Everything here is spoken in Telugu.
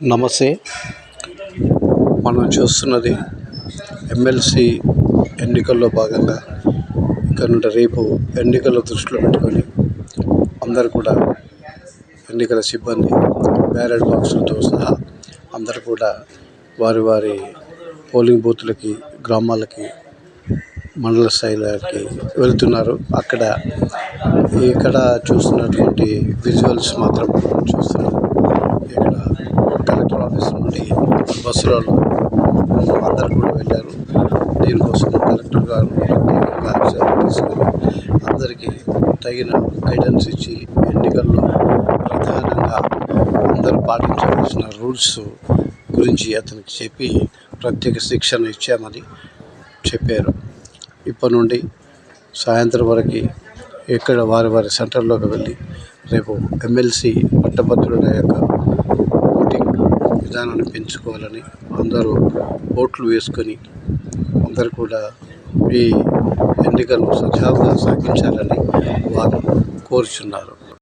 నమస్తే. మనం చూస్తున్నది ఎమ్మెల్సీ ఎన్నికల్లో భాగంగా ఇక్కడ నుండి రేపు ఎన్నికల దృష్టిలో పెట్టుకొని అందరు కూడా ఎన్నికల సిబ్బంది బ్యాలెట్ బాక్సులతో సహా అందరూ కూడా వారి వారి పోలింగ్ బూత్లకి గ్రామాలకి మండల స్థాయిలోకి వెళ్తున్నారు. అక్కడ ఇక్కడ చూస్తున్నటువంటి విజువల్స్ మాత్రం చూస్తున్నాం ఇక్కడ కలెక్టర్ ఆఫీస్ నుండి బస్సులలో అందరు కూడా వెళ్ళారు. దీనికోసం కలెక్టర్ గారు తీసుకుని అందరికీ తగిన గైడెన్స్ ఇచ్చి ఎన్నికల్లో ప్రధానంగా అందరూ పాటించవలసిన రూల్స్ గురించి అతనికి చెప్పి ప్రత్యేక శిక్షణ ఇచ్చామని చెప్పారు. ఇప్పటి నుండి సాయంత్రం వరకు ఎక్కడ వారి వారి సెంటర్లోకి వెళ్ళి రేపు ఎమ్మెల్సీ పట్టభద్రుల యొక్క విధానాన్ని పెంచుకోవాలని అందరూ ఓట్లు వేసుకొని అందరూ కూడా ఈ ఎన్నికలు సజావుగా సాగించాలని వారు కోరుచున్నారు.